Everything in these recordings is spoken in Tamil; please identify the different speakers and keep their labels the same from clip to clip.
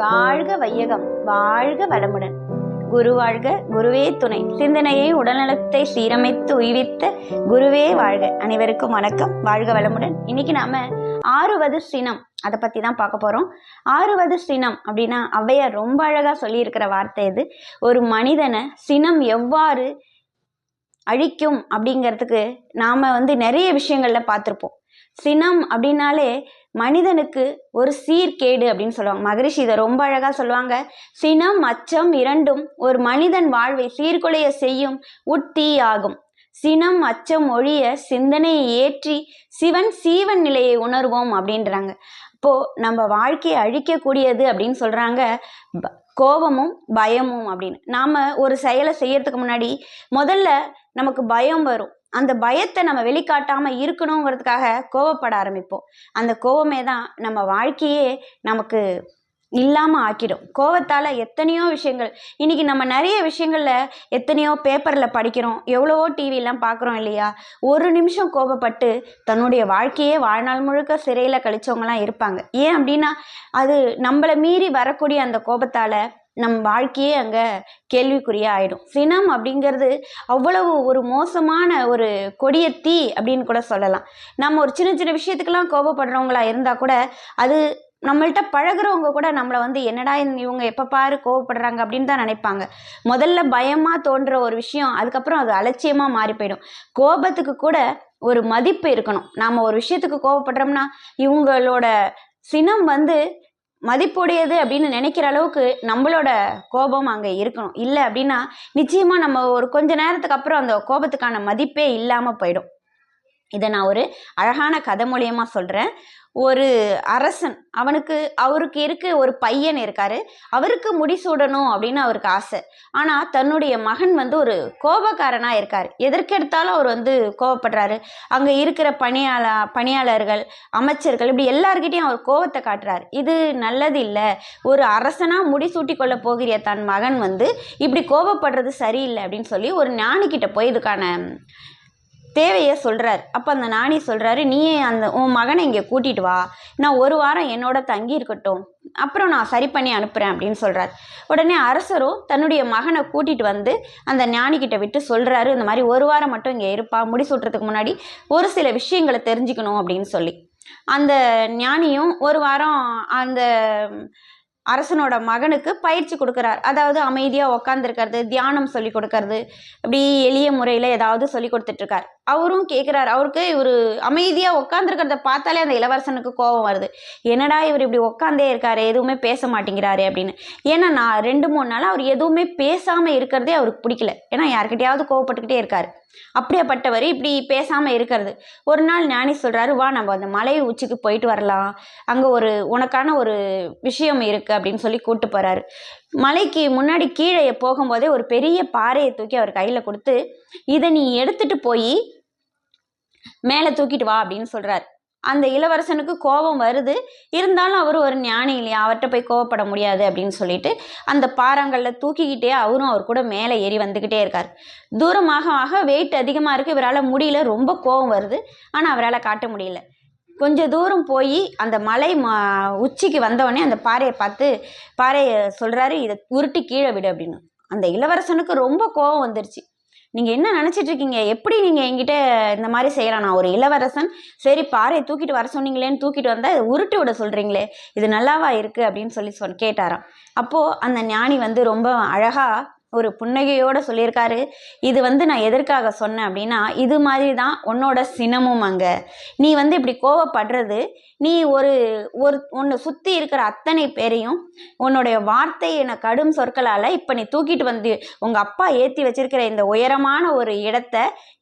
Speaker 1: வாழ்க வையகம் வாழ்க வளமுடன். குரு வாழ்க குருவே துணை. சிந்தனையை உடல்நலத்தை சீரமைத்து உய்வித்த குருவே வாழ்க. அனைவருக்கும் வணக்கம். வாழ்க வளமுடன். இன்னைக்கு நாம ஆறுவது சினம் அதை பத்தி தான் பார்க்க போறோம். ஆறுவது சினம் அப்படின்னா ஔவையார் ரொம்ப அழகா சொல்லியிருக்கிற வார்த்தை இது. ஒரு மனிதனை சினம் எவ்வாறு அழிக்கும் அப்படிங்கிறதுக்கு நாம வந்து நிறைய விஷயங்கள்ல பார்த்துருப்போம். சினம் அப்படின்னாலே மனிதனுக்கு ஒரு சீர்கேடு அப்படின்னு சொல்லுவாங்க. மகரிஷி இதை ரொம்ப அழகாக சொல்லுவாங்க. சினம் அச்சம் இரண்டும் ஒரு மனிதன் வாழ்வை சீர்குலைய செய்யும் உட்தீ ஆகும். சினம் அச்சம் ஒழிய சிந்தனையை ஏற்றி சிவன் சீவன் நிலையை உணர்வோம் அப்படின்றாங்க. இப்போ நம்ம வாழ்க்கையை அழிக்கக்கூடியது அப்படின்னு சொல்கிறாங்க கோபமும் பயமும் அப்படின்னு. நாம் ஒரு செயலை செய்யறதுக்கு முன்னாடி முதல்ல நமக்கு பயம் வரும். அந்த பயத்தை நம்ம வெளிக்காட்டாமல் இருக்கணுங்கிறதுக்காக கோவப்பட ஆரம்பிப்போம். அந்த கோவமே தான் நம்ம வாழ்க்கையே நமக்கு இல்லாமல் ஆக்கிடும். கோவத்தால் எத்தனையோ விஷயங்கள் இன்றைக்கி நம்ம நிறைய விஷயங்களில் எத்தனையோ பேப்பரில் படிக்கிறோம் எவ்வளவோ டிவிலாம் பார்க்குறோம் இல்லையா? ஒரு நிமிஷம் கோபப்பட்டு தன்னுடைய வாழ்க்கையே வாழ்நாள் முழுக்க சிறையில் கழிச்சவங்களாம் இருப்பாங்க. ஏன் அப்படின்னா அது நம்மளை மீறி வரக்கூடிய அந்த கோபத்தால் நம் வாழ்க்கையே அங்கே கேள்விக்குறியாக ஆகிடும் சினம் அப்படிங்கிறது அவ்வளவு ஒரு மோசமான ஒரு கொடிய தீ அப்படின்னு கூட சொல்லலாம். நம்ம ஒரு சின்ன சின்ன விஷயத்துக்கெல்லாம் கோபப்படுறவங்களா இருந்தால் கூட அது நம்மள்ட்ட பழகுறவங்க கூட நம்மளை வந்து என்னடா இவங்க எப்போ பாரு கோவப்படுறாங்க அப்படின்னு தான் நினைப்பாங்க. முதல்ல பயமாக தோன்ற ஒரு விஷயம் அதுக்கப்புறம் அது அலட்சியமாக மாறி போயிடும். கோபத்துக்கு கூட ஒரு மதிப்பு இருக்கணும். நாம் ஒரு விஷயத்துக்கு கோவப்படுறோம்னா இவங்களோட சினம் வந்து மதிப்புடையது அப்படின்னு நினைக்கிற அளவுக்கு நம்மளோட கோபம் அங்கே இருக்கணும். இல்லை அப்படின்னா நிச்சயமாக நம்ம ஒரு கொஞ்ச நேரத்துக்கு அப்புறம் அந்த கோபத்துக்கான மதிப்பே இல்லாமல் போயிடும். இதை நான் ஒரு அழகான கதை மூலியமா சொல்கிறேன் ஒரு அரசன். அவனுக்கு அவருக்கு இருக்கு ஒரு பையன் இருக்காரு. அவருக்கு முடிசூடணும் அப்படின்னு அவருக்கு ஆசை. ஆனால் தன்னுடைய மகன் வந்து ஒரு கோபக்காரனாக இருக்கார். எதற்கெடுத்தாலும் அவர் வந்து கோவப்படுறாரு அங்கே இருக்கிற பணியாள பணியாளர்கள் அமைச்சர்கள் இப்படி எல்லார்கிட்டையும் அவர் கோபத்தை காட்டுறாரு. இது நல்லது இல்லை. ஒரு அரசனாக முடிசூட்டி கொள்ள போகிற தன் மகன் வந்து இப்படி கோபப்படுறது சரியில்லை அப்படின்னு சொல்லி ஒரு ஞானிக்கிட்ட போய் இதுக்கான தேவையை சொல்கிறார் அப்போ அந்த நாணி சொல்கிறாரு நீயே அந்த உன் மகனை இங்கே கூட்டிட்டு வா. நான் ஒரு வாரம் என்னோட தங்கி இருக்கட்டும். அப்புறம் நான் சரி பண்ணி அனுப்புகிறேன் அப்படின்னு சொல்கிறார் உடனே அரசரும் தன்னுடைய மகனை கூட்டிகிட்டு வந்து அந்த ஞானிக்கிட்ட விட்டு சொல்கிறாரு இந்த மாதிரி ஒரு வாரம் மட்டும் இங்கே இருப்பா. முடிசூட்டுறதுக்கு முன்னாடி ஒரு சில விஷயங்களை தெரிஞ்சுக்கணும் அப்படின்னு சொல்லி. அந்த ஞானியும் ஒரு வாரம் அந்த அரசனோட மகனுக்கு பயிற்சி கொடுக்குறார். அதாவது அமைதியாக உக்காந்துருக்கிறது தியானம் சொல்லி கொடுக்கறது அப்படி எளிய முறையில் ஏதாவது சொல்லி கொடுத்துட்ருக்கார் அவரும் கேட்குறாரு அவருக்கு இவர் அமைதியாக உட்காந்துருக்கிறத பார்த்தாலே அந்த இளவரசனுக்கு கோபம் வருது. என்னடா இவர் இப்படி உட்காந்தே இருக்காரு எதுவுமே பேச மாட்டேங்கிறாரு அப்படின்னு. ஏன்னா நான் ரெண்டு மூணு நாள் அவர் எதுவுமே பேசாமல் இருக்கிறதே அவருக்கு பிடிக்கல. ஏன்னா யார்கிட்டயாவது கோவப்பட்டுக்கிட்டே இருக்காரு. அப்படியாப்பட்டவர் இப்படி பேசாமல் இருக்கிறது. ஒரு நாள் ஞானி சொல்கிறாரு வா நம்ம அந்த மலை உச்சிக்கு போயிட்டு வரலாம். அங்கே ஒரு உனக்கான ஒரு விஷயம் இருக்குது அப்படின்னு சொல்லி கூப்பிட்டு போகிறாரு மலைக்கு முன்னாடி கீழே போகும்போதே ஒரு பெரிய பாறையை தூக்கி அவர் கையில் கொடுத்து இதை நீ எடுத்துகிட்டு போய் மேலே தூக்கிட்டு வா அப்படின்னு சொல்கிறார் அந்த இளவரசனுக்கு கோபம் வருது. இருந்தாலும் அவர் ஒரு ஞானி இல்லையா? அவர்கிட்ட போய் கோவப்பட முடியாது அப்படின்னு சொல்லிட்டு அந்த பாறாங்கல்ல தூக்கிக்கிட்டே அவரும் அவர் கூட மேலே ஏறி வந்துக்கிட்டே இருக்கார். தூரமாக ஆக வெயிட் அதிகமாக இருக்குது இவரால் முடியல. ரொம்ப கோபம் வருது. ஆனால் அவரால் காட்ட முடியல. கொஞ்சம் தூரம் போய் அந்த மலை மா உச்சிக்கு வந்தவொடனே அந்த பாறையை பார்த்து பாறையை சொல்கிறாரு இதை உருட்டி கீழே விடு அப்படின்னு. அந்த இளவரசனுக்கு ரொம்ப கோபம் வந்துருச்சு. நீங்கள் என்ன நினச்சிட்டு இருக்கீங்க எப்படி நீங்கள் என்கிட்ட இந்த மாதிரி செய்யலாம்? நான் ஒரு இளவரசன். சரி பாறையை தூக்கிட்டு வர சொன்னீங்களேன்னு தூக்கிட்டு வந்தால் இதை உருட்டு விட சொல்கிறீங்களே இது நல்லாவா இருக்குது அப்படின்னு சொல்லி சொல் கேட்டாராம். அப்போது அந்த ஞானி வந்து ரொம்ப அழகாக ஒரு புன்னகையோடு சொல்லியிருக்காரு. இது வந்து நான் எதற்காக சொன்னேன் அப்படின்னா இது மாதிரி தான் உன்னோட சினமும் அங்கே. நீ வந்து இப்படி கோவப்படுறது நீ ஒரு ஒரு உன்னை சுற்றி இருக்கிற அத்தனை பேரையும் உன்னுடைய வார்த்தையின கடும் சொற்களால் இப்போ நீ தூக்கிட்டு வந்து உங்கள் அப்பா ஏற்றி வச்சிருக்கிற இந்த உயரமான ஒரு இடத்த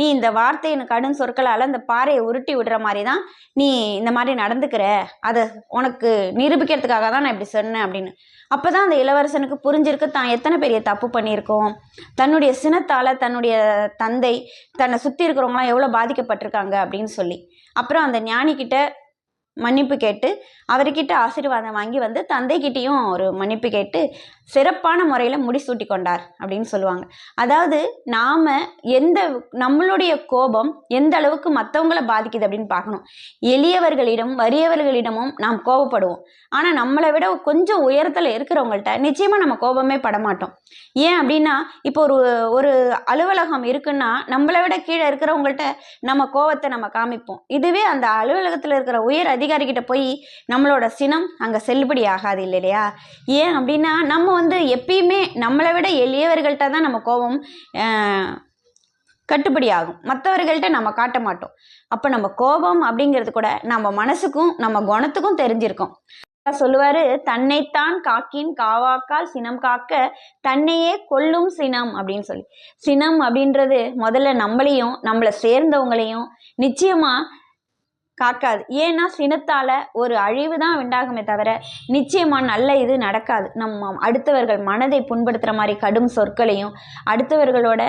Speaker 1: நீ இந்த வார்த்தையின் கடும் சொற்களால் இந்த பாறையை உருட்டி விடுற மாதிரி தான் நீ இந்த மாதிரி நடந்துக்கிற. அதை உனக்கு நிரூபிக்கிறதுக்காக தான் நான் இப்படி சொன்னேன் அப்படின்னு. அப்போ தான் அந்த இளவரசனுக்கு புரிஞ்சிருக்கு தான் எத்தனை பெரிய தப்பு பண்ணி பண்ணியிருக்கோம். தன்னுடைய சினத்தால் தன்னுடைய தந்தை தன்னை சுற்றி இருக்கிறவங்களாம் எவ்வளோ பாதிக்கப்பட்டிருக்காங்க அப்படின்னு சொல்லி. அப்புறம் அந்த ஞானிக்கிட்ட மன்னிப்பு கேட்டு அவர்கிட்ட ஆசீர்வாதம் வாங்கி வந்து தந்தைக்கிட்டேயும் ஒரு மன்னிப்பு கேட்டு சிறப்பான முறையில் முடிசூட்டி கொண்டார் அப்படின்னு சொல்லுவாங்க. அதாவது நாம் எந்த நம்மளுடைய கோபம் எந்த அளவுக்கு மற்றவங்களை பாதிக்குது அப்படின்னு பார்க்கணும். எளியவர்களிடம் வறியவர்களிடமும் நாம் கோபப்படுவோம். ஆனால் நம்மளை விட கொஞ்சம் உயரத்தில் இருக்கிறவங்கள்ட்ட நிச்சயமாக நம்ம கோபமே படமாட்டோம் ஏன் அப்படின்னா இப்போ ஒரு ஒரு அலுவலகம் இருக்குன்னா நம்மளை விட கீழே இருக்கிறவங்கள்ட்ட நம்ம கோபத்தை நம்ம காமிப்போம். இதுவே அந்த அலுவலகத்தில் இருக்கிற உயர் அதிகாரிகிட்ட போய் நம்மளோட சினம் அங்கே செல்லுபடி ஆகாது இல்லையா? ஏன் அப்படின்னா நம்ம வந்து எப்பயுமே நம்மளை விட எளியவர்கள்ட்ட தான் நம்ம கோபம் கட்டுப்படியாகும். கட்டுப்படி ஆகும் மற்றவர்கள்ட்ட நம்ம காட்ட மாட்டோம். அப்போ நம்ம கோபம் அப்படிங்கிறது கூட நம்ம மனசுக்கும் நம்ம குணத்துக்கும் தெரிஞ்சிருக்கோம். சொல்லுவாரு தன்னைத்தான் காக்கின் காவாக்கால் சினம் காக்க தன்னையே கொல்லும் சினம் அப்படின்னு சொல்லி. சினம் அப்படின்றது முதல்ல நம்மளையும் நம்மளை சேர்ந்தவங்களையும் நிச்சயமா காக்காது. ஏன்னா சினத்தால் ஒரு அழிவு தான் உண்டாகுமே தவிர நிச்சயமாக நல்ல இது நடக்காது. நம்ம அடுத்தவர்கள் மனதை புண்படுத்துகிற மாதிரி கடும் சொற்களையும் அடுத்தவர்களோட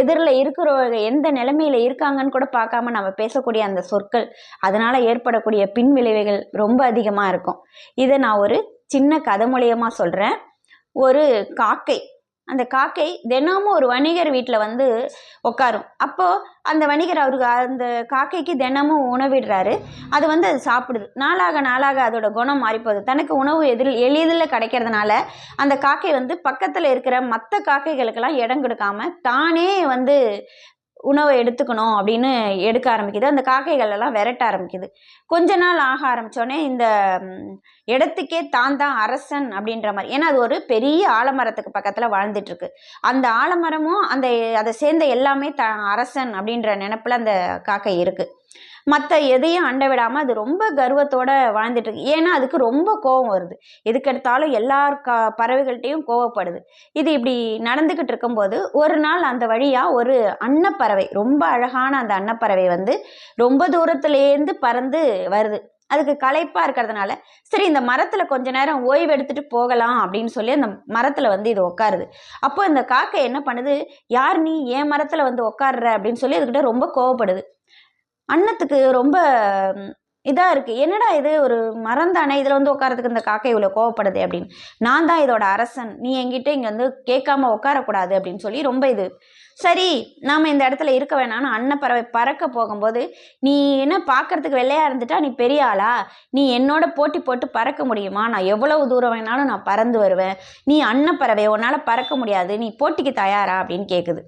Speaker 1: எதிரில் இருக்கிறவங்க எந்த நிலைமையில் இருக்காங்கன்னு கூட பார்க்காம நம்ம பேசக்கூடிய அந்த சொற்கள் அதனால் ஏற்படக்கூடிய பின் விளைவுகள் ரொம்ப அதிகமாக இருக்கும். இதை நான் ஒரு சின்ன கதை மூலியமாக சொல்கிறேன் ஒரு காக்கை அந்த காக்கை தினமும் ஒரு வணிகர் வீட்டில் வந்து உட்காரும் அப்போது அந்த வணிகர் அவருக்கு அந்த காக்கைக்கு தினமும் உணவிடுறாரு. அது வந்து அது சாப்பிடுது. நாளாக நாளாக அதோட குணம் மாறிப்போகுது. தனக்கு உணவு எதில் எளிதில் கிடைக்கிறதுனால அந்த காக்கை வந்து பக்கத்தில் இருக்கிற மற்ற காக்கைகளுக்கெல்லாம் இடம் கொடுக்காம தானே வந்து உணவை எடுத்துக்கணும் அப்படின்னு எடுக்க ஆரம்பிக்குது. அந்த காக்கைகள் எல்லாம் விரட்ட ஆரம்பிக்குது. கொஞ்ச நாள் ஆக ஆரம்பித்தோடனே இந்த இடத்துக்கே தான் தான் அரசன் அப்படின்ற மாதிரி. ஏன்னா அது ஒரு பெரிய ஆலமரத்துக்கு பக்கத்தில் வாழ்ந்துட்டுருக்கு. அந்த ஆலமரமும் அந்த அதை சேர்ந்த எல்லாமே த அரசன் அப்படின்ற நினப்பில் அந்த காக்கை இருக்குது மற்ற எதையும் அண்ட விடாமல் அது ரொம்ப கர்வத்தோட வாழ்ந்துட்டு இருக்கு. ஏன்னா அதுக்கு ரொம்ப கோபம் வருது. எதுக்கெடுத்தாலும் எல்லார் கா பறவைகள்கிட்டையும் கோவப்படுது. இது இப்படி நடந்துக்கிட்டு இருக்கும்போது ஒரு நாள் அந்த வழியாக ஒரு அன்னப்பறவை ரொம்ப அழகான அந்த அன்னப்பறவை வந்து ரொம்ப தூரத்துலேருந்து பறந்து வருது. அதுக்கு களைப்பாக இருக்கிறதுனால சரி இந்த மரத்தில் கொஞ்ச நேரம் ஓய்வு எடுத்துட்டு போகலாம் அப்படின்னு சொல்லி அந்த மரத்தில் வந்து இது உட்காருது அப்போ இந்த காக்கை என்ன பண்ணுது? யார் நீ? என் மரத்தில் வந்து உட்கார்ற அப்படின்னு சொல்லி அதுக்கிட்ட ரொம்ப கோவப்படுது. அன்னத்துக்கு ரொம்ப இதாக இருக்குது என்னடா இது? ஒரு மரம் தானே இதில் வந்து உட்காரத்துக்கு இந்த காக்கை இவ்வளோ கோவப்படுது அப்படின்னு. நான் தான் இதோட அரசன். நீ என்கிட்ட இங்கே வந்து கேட்காம உட்காரக்கூடாது அப்படின்னு சொல்லி ரொம்ப இது. சரி நாம் இந்த இடத்துல இருக்க வேணாம்னு அன்னப்பறவை பறக்க போகும்போது நீ என்ன பார்க்கறதுக்கு வெள்ளையாக இருந்துட்டா? நீ பெரிய ஆளா? நீ என்னோட போட்டி போட்டு பறக்க முடியுமா? நான் எவ்வளவு தூரம் வேணாலும் நான் பறந்து வருவேன். நீ அன்னப்பறவை உன்னால் பறக்க முடியாது. நீ போட்டிக்கு தயாரா? அப்படின்னு கேட்குது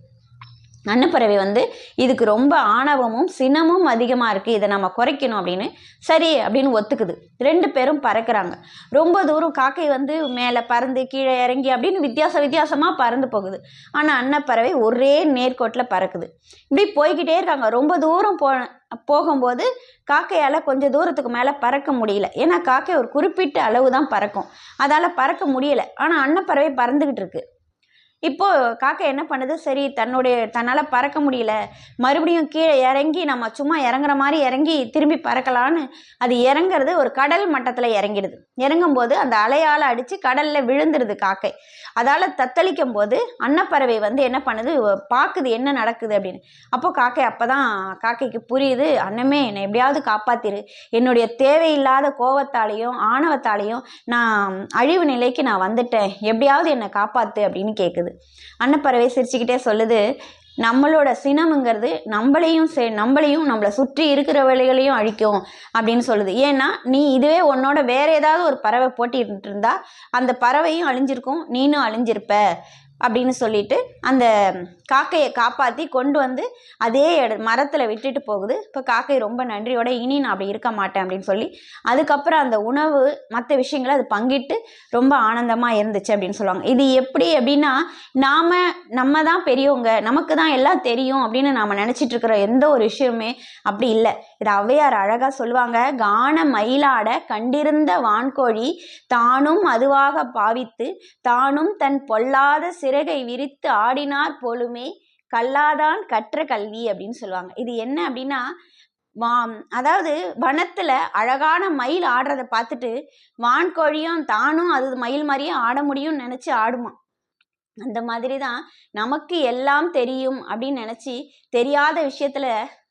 Speaker 1: அன்னப்பறவை வந்து இதுக்கு ரொம்ப ஆணவமும் சினமும் அதிகமாக இருக்குது இதை நம்ம குறைக்கணும் அப்படின்னு சரி அப்படின்னு ஒத்துக்குது. ரெண்டு பேரும் பறக்கிறாங்க. ரொம்ப தூரம் காக்கை வந்து மேலே பறந்து கீழே இறங்கி அப்படின்னு வித்தியாச வித்தியாசமாக பறந்து போகுது. ஆனால் அன்னப்பறவை ஒரே நேர்கோட்டில் பறக்குது. இப்படி போய்கிட்டே இருக்காங்க. ரொம்ப தூரம் போ போகும்போது காக்கையால் கொஞ்சம் தூரத்துக்கு மேலே பறக்க முடியல. ஏன்னா காக்கை ஒரு குறிப்பிட்ட அளவு தான் பறக்கும். அதால் பறக்க முடியலை. ஆனால் அன்னப்பறவை பறந்துக்கிட்டு இருக்குது இப்போது காக்கை என்ன பண்ணுது? சரி தன்னுடைய தன்னால் பறக்க முடியல. மறுபடியும் கீழே இறங்கி நம்ம சும்மா இறங்குற மாதிரி இறங்கி திரும்பி பறக்கலான்னு அது இறங்குறது ஒரு கடல் மட்டத்தில் இறங்கிடுது. இறங்கும்போது அந்த அலையால் அடித்து கடலில் விழுந்துருது காக்கை. அதால் தத்தளிக்கும் போது அன்னப்பறவை வந்து என்ன பண்ணுது? பார்க்குது என்ன நடக்குது அப்படின்னு. அப்போது காக்கை அப்போ தான் காக்கைக்கு புரியுது அன்னமே என்னை எப்படியாவது காப்பாத்திரு. என்னுடைய தேவையில்லாத கோவத்தாலையும் ஆணவத்தாலையும் நான் அழிவு நிலைக்கு நான் வந்துட்டேன். எப்படியாவது என்னை காப்பாற்று அப்படின்னு கேட்குது அன்னப்பறவை சிரிச்சுக்கிட்டே சொல்லுது நம்மளோட சினம்ங்கிறது நம்மளையும் சே நம்மளையும் நம்மளை சுற்றி இருக்கிறவர்களையும் அழிக்கும் அப்படின்னு சொல்லுது. ஏன்னா நீ இதுவே உன்னோட வேற ஏதாவது ஒரு பறவை போட்டிட்டு இருந்தா அந்த பறவையும் அழிஞ்சிருக்கும் நீனும் அழிஞ்சிருப்ப. அப்படின்னு சொல்லிட்டு அந்த காக்கையை காப்பாற்றி கொண்டு வந்து அதே இட மரத்தில் விட்டுட்டு போகுது. இப்போ காக்கை ரொம்ப நன்றியோட இனி நான் அப்படி இருக்க மாட்டேன் அப்படின்னு சொல்லி அதுக்கப்புறம் அந்த உணவு மற்ற விஷயங்களை அது பங்கிட்டு ரொம்ப ஆனந்தமாக இருந்துச்சு அப்படின்னு சொல்லுவாங்க. இது எப்படி அப்படின்னா நாம் நம்ம தான் பெரியவங்க நமக்கு தான் எல்லாம் தெரியும் அப்படின்னு நாம் நினச்சிட்டு இருக்கிற எந்த ஒரு விஷயமே அப்படி இல்லை. இது ஔவையார் அழகாக சொல்லுவாங்க கான மயிலாட கண்டிருந்த வான்கோழி தானும் அதுவாக பாவித்து தானும் தன் பொல்லாத சிறகை விரித்து ஆடினார் போலுமே கல்லாதான் கற்ற கல்வி அப்படின்னு சொல்லுவாங்க. இது என்ன அப்படின்னா அதாவது வனத்துல அழகான மயில் ஆடுறத பார்த்துட்டு வான்கோழியும் தானும் அது மயில் மாதிரியே ஆட முடியும்னு நினைச்சு ஆடுமா? அந்த மாதிரி தான் நமக்கு எல்லாம் தெரியும் அப்படின்னு நினச்சி தெரியாத விஷயத்துல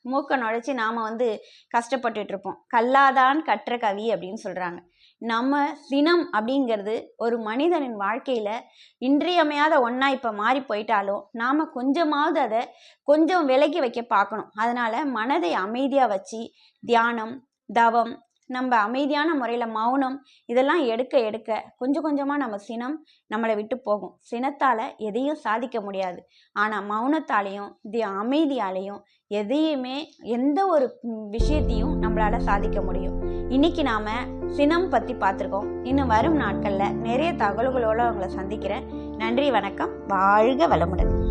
Speaker 1: மூக்க நுழைச்சி நாம் வந்து கஷ்டப்பட்டுட்டு இருப்போம். கல்லாதான் கற்ற கவி அப்படின்னு சொல்கிறாங்க நம்ம சினம் அப்படிங்கிறது ஒரு மனிதனின் வாழ்க்கையில் இன்றியமையாத ஒன்றா இப்போ மாறி போயிட்டாலும் நாம் கொஞ்சமாவது அதை கொஞ்சம் விலக்கி வைக்க பார்க்கணும். அதனால் மனதை அமைதியாக வச்சு தியானம் தவம் நம்ம அமைதியான முறையில் மௌனம் இதெல்லாம் எடுக்க எடுக்க கொஞ்சம் கொஞ்சமாக நம்ம சினம் நம்மளை விட்டு போகும். சினத்தால் எதையும் சாதிக்க முடியாது. ஆனால் மௌனத்தாலேயும் தி அமைதியாலேயும் எதையுமே எந்த ஒரு விஷயத்தையும் நம்மளால் சாதிக்க முடியும். இன்னைக்கு நாம் சினம் பற்றி பார்த்துருக்கோம். இன்னும் வரும் நாட்களில் நிறைய தகவல்களோடு உங்களை சந்திக்கிறேன். நன்றி வணக்கம். வாழ்க வளமுடன்.